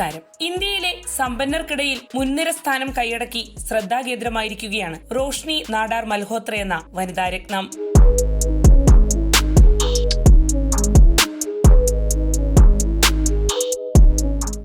നമസ്കാരം ഇന്ത്യയിലെ സമ്പന്നർക്കിടയിൽ മുൻനിര സ്ഥാനം കൈയടക്കി ശ്രദ്ധാകേന്ദ്രമായിരിക്കുകയാണ് റോഷ്നി നാടാർ മൽഹോത്ര എന്ന വനിതാ വനിതാരത്നം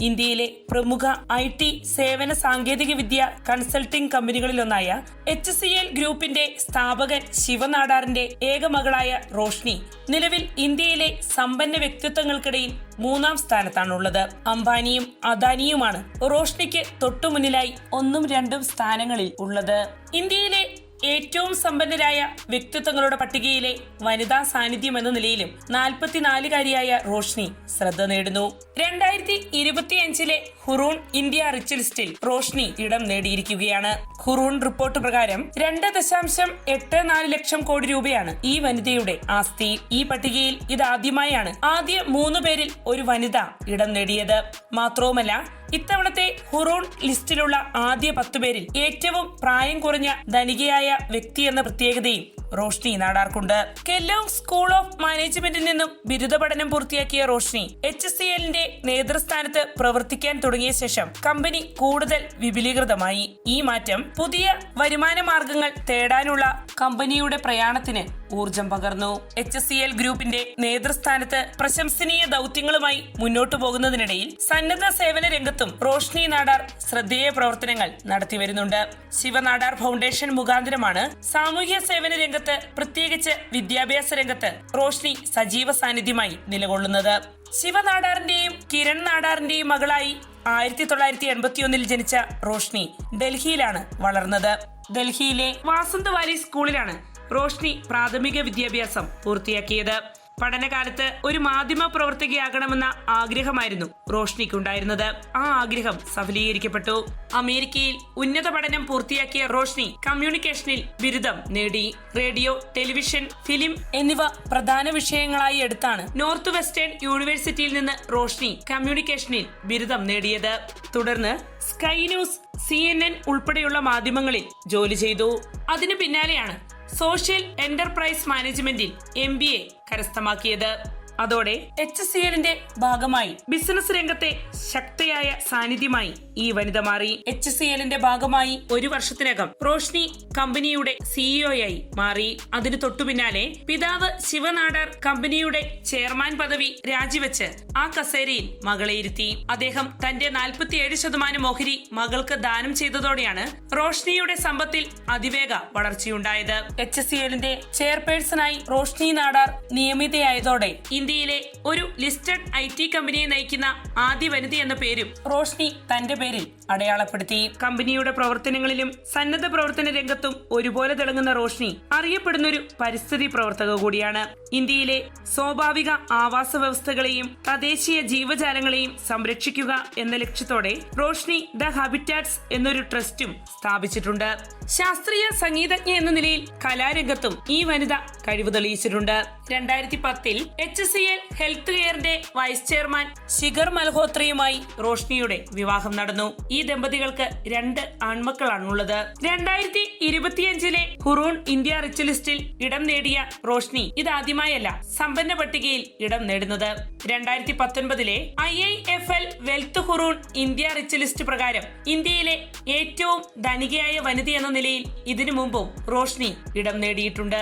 ഇന്ത്യയിലെ പ്രമുഖ ഐ ടി സേവന സാങ്കേതിക വിദ്യ കൺസൾട്ടിംഗ് കമ്പനികളിലൊന്നായ എച്ച് സി എൽ ഗ്രൂപ്പിന്റെ സ്ഥാപകൻ ശിവനാടാറിന്റെ ഏക മകളായ റോഷ്നി നിലവിൽ ഇന്ത്യയിലെ സമ്പന്ന വ്യക്തിത്വങ്ങൾക്കിടയിൽ മൂന്നാം സ്ഥാനത്താണുള്ളത്. അംബാനിയും അദാനിയുമാണ് റോഷ്നിക്ക് തൊട്ടുമുന്നിലായി ഒന്നും രണ്ടും സ്ഥാനങ്ങളിൽ ഉള്ളത്. ഇന്ത്യയിലെ ഏറ്റവും സമ്പന്നരായ വ്യക്തിത്വങ്ങളുടെ പട്ടികയിലെ വനിതാ സാന്നിധ്യം എന്ന നിലയിലും നാൽപ്പത്തിനാലുകാരിയായ റോഷ്നി ശ്രദ്ധ നേടുന്നു. രണ്ടായിരത്തി ഇരുപത്തിയഞ്ചിലെ ഹുറൂൺ ഇന്ത്യ റിച്ച് ലിസ്റ്റിൽ റോഷ്നി ഇടം നേടിയിരിക്കുകയാണ്. ഹുറൂൺ റിപ്പോർട്ട് പ്രകാരം രണ്ട് ദശാംശം എട്ട് നാല് ലക്ഷം കോടി രൂപയാണ് ഈ വനിതയുടെ ആസ്തി. ഈ പട്ടികയിൽ ഇതാദ്യമായാണ് ആദ്യ മൂന്ന് പേരിൽ ഒരു വനിത ഇടം നേടിയത്. മാത്രവുമല്ല ഇത്തവണത്തെ ഹുറൂൺ ലിസ്റ്റിലുള്ള ആദ്യ പത്തു പേരിൽ ഏറ്റവും പ്രായം കുറഞ്ഞ ധനികയായ വ്യക്തി എന്ന പ്രത്യേകതയും റോഷ്നി നാടാർക്കുണ്ട്. കെല്ലോങ് സ്കൂൾ ഓഫ് മാനേജ്മെന്റിൽ നിന്നും ബിരുദ പഠനം പൂർത്തിയാക്കിയ റോഷ്നി എച്ച് സി എല്ലിന്റെ നേതൃസ്ഥാനത്ത് പ്രവർത്തിക്കാൻ തുടങ്ങിയ ശേഷം കമ്പനി കൂടുതൽ വിപുലീകൃതമായി. ഈ മാറ്റം പുതിയ വരുമാന മാർഗങ്ങൾ തേടാനുള്ള കമ്പനിയുടെ പ്രയാണത്തിന് ഊർജം പകർന്നു. എച്ച് സി എൽ ഗ്രൂപ്പിന്റെ നേതൃസ്ഥാനത്ത് പ്രശംസനീയ ദൗത്യങ്ങളുമായി മുന്നോട്ടു പോകുന്നതിനിടയിൽ സന്നദ്ധ സേവന രംഗത്തും റോഷ്നി നാടാർ ശ്രദ്ധേയ പ്രവർത്തനങ്ങൾ നടത്തിവരുന്നുണ്ട്. ശിവനാടാർ ഫൗണ്ടേഷൻ മുഖാന്തരമാണ് സാമൂഹ്യ സേവന രംഗത്ത് പ്രത്യേകിച്ച് വിദ്യാഭ്യാസ രംഗത്ത് റോഷ്നി സജീവ സാന്നിധ്യമായി നിലകൊള്ളുന്നത്. ശിവനാടാറിന്റെയും കിരൺ നാടാറിന്റെയും മകളായി ആയിരത്തി തൊള്ളായിരത്തി എൺപത്തിയൊന്നിൽ ജനിച്ച റോഷ്നി ഡൽഹിയിലാണ് വളർന്നത്. ഡൽഹിയിലെ വാസന്തവാലി സ്കൂളിലാണ് റോഷ്നി പ്രാഥമിക വിദ്യാഭ്യാസം പൂർത്തിയാക്കിയത്. പഠനകാലത്ത് ഒരു മാധ്യമ പ്രവർത്തകയാകണമെന്ന ആഗ്രഹമായിരുന്നു റോഷ്നിക്കുണ്ടായിരുന്നത്. ആ ആഗ്രഹം സഫലീകരിക്കപ്പെട്ടു. അമേരിക്കയിൽ ഉന്നത പഠനം പൂർത്തിയാക്കിയ റോഷ്നി കമ്മ്യൂണിക്കേഷനിൽ ബിരുദം നേടി. റേഡിയോ ടെലിവിഷൻ ഫിലിം എന്നിവ പ്രധാന വിഷയങ്ങളായി എടുത്താണ് നോർത്ത് വെസ്റ്റേൺ യൂണിവേഴ്സിറ്റിയിൽ നിന്ന് റോഷ്നി കമ്മ്യൂണിക്കേഷനിൽ ബിരുദം നേടിയത്. തുടർന്ന് Sky News C N N ഉൾപ്പെടെയുള്ള മാധ്യമങ്ങളിൽ ജോലി ചെയ്തു. അതിനു പിന്നാലെയാണ് സോഷ്യൽ എന്റർപ്രൈസ് മാനേജ്മെന്റിൽ എം കരസ്ഥമാക്കിയത്. അതോടെ എച്ച് സി എല്ലിന്റെ ഭാഗമായി ബിസിനസ് രംഗത്തെ ശക്തയായ സാന്നിധ്യമായി ഈ വനിത മാറി. എച്ച് സി എല്ലിന്റെ ഭാഗമായി ഒരു വർഷത്തിനകം റോഷ്നി കമ്പനിയുടെ സിഇഒയായി മാറി. അതിനു തൊട്ടുപിന്നാലെ പിതാവ് ശിവനാടാർ കമ്പനിയുടെ ചെയർമാൻ പദവി രാജിവെച്ച് ആ കസേരയിൽ മകളെ ഇരുത്തി. അദ്ദേഹം തന്റെ നാൽപ്പത്തിയേഴ് ശതമാനം ഓഹരി മകൾക്ക് ദാനം ചെയ്തതോടെയാണ് റോഷ്നിയുടെ സമ്പത്തിൽ അതിവേഗ വളർച്ചയുണ്ടായത്. എച്ച് സി എല്ലിന്റെ ചെയർപേഴ്സണായി റോഷ്നി നാടാർ നിയമിതയായതോടെ ഇന്ത്യയിലെ ഒരു ലിസ്റ്റഡ് ഐ ടി കമ്പനിയെ നയിക്കുന്ന ആദ്യ വനിത എന്ന പേരും റോഷ്നി തന്റെ പേരിൽ അടയാളപ്പെടുത്തി. കമ്പനിയുടെ പ്രവർത്തനങ്ങളിലും സന്നദ്ധ പ്രവർത്തന രംഗത്തും ഒരുപോലെ തിളങ്ങുന്ന റോഷ്നി അറിയപ്പെടുന്ന ഒരു പരിസ്ഥിതി പ്രവർത്തക കൂടിയാണ്. ഇന്ത്യയിലെ സ്വാഭാവിക ആവാസ വ്യവസ്ഥകളെയും തദ്ദേശീയ ജീവജാലങ്ങളെയും സംരക്ഷിക്കുക എന്ന ലക്ഷ്യത്തോടെ റോഷ്നി ദ ഹാബിറ്റാറ്റ്സ് എന്നൊരു ട്രസ്റ്റും സ്ഥാപിച്ചിട്ടുണ്ട്. ശാസ്ത്രീയ സംഗീതജ്ഞ എന്ന നിലയിൽ കലാരംഗത്തും ഈ വനിത കഴിവ് തെളിയിച്ചിട്ടുണ്ട്. രണ്ടായിരത്തി പത്തിൽ എച്ച് സി എൽ ഹെൽത്ത് കെയറിന്റെ വൈസ് ചെയർമാൻ ശിഖർ മൽഹോത്രയുമായി റോഷ്നിയുടെ വിവാഹം നടന്നു. ഈ ദമ്പതികൾക്ക് രണ്ട് ആൺമക്കളാണുള്ളത്. രണ്ടായിരത്തി ഇരുപത്തിയഞ്ചിലെ ഹുറൂൺ ഇന്ത്യ റിച്ച് ലിസ്റ്റിൽ ഇടം നേടിയ റോഷ്നി ഇതാദ്യമായല്ല സമ്പന്ന പട്ടികയിൽ ഇടം നേടുന്നത്. രണ്ടായിരത്തി പത്തൊൻപതിലെ I I F L wealth Hurun India rich list പ്രകാരം ഇന്ത്യയിലെ ഏറ്റവും ധനികയായ വനിത എന്ന നിലയിൽ ഇതിനു മുമ്പും റോഷ്നി ഇടം നേടിയിട്ടുണ്ട്.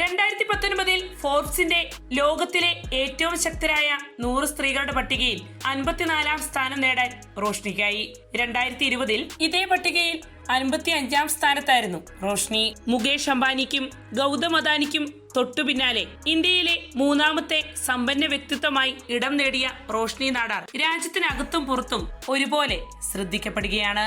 രണ്ടായിരത്തി പത്തൊൻപതിൽ ഫോർബ്സിന്റെ ലോകത്തിലെ ഏറ്റവും ശക്തരായ നൂറ് സ്ത്രീകളുടെ പട്ടികയിൽ അൻപത്തിനാലാം സ്ഥാനം നേടാൻ റോഷ്നിക്കായി. രണ്ടായിരത്തി ഇരുപതിൽ ഇതേ പട്ടികയിൽ അൻപത്തി അഞ്ചാം സ്ഥാനത്തായിരുന്നു റോഷ്നി. മുകേഷ് അംബാനിക്കും ഗൗതം അദാനിക്കും തൊട്ടു പിന്നാലെ ഇന്ത്യയിലെ മൂന്നാമത്തെ സമ്പന്ന വ്യക്തിത്വമായി ഇടം നേടിയ റോഷ്നി നാടാർ രാജ്യത്തിനകത്തും പുറത്തും ഒരുപോലെ ശ്രദ്ധിക്കപ്പെടുകയാണ്.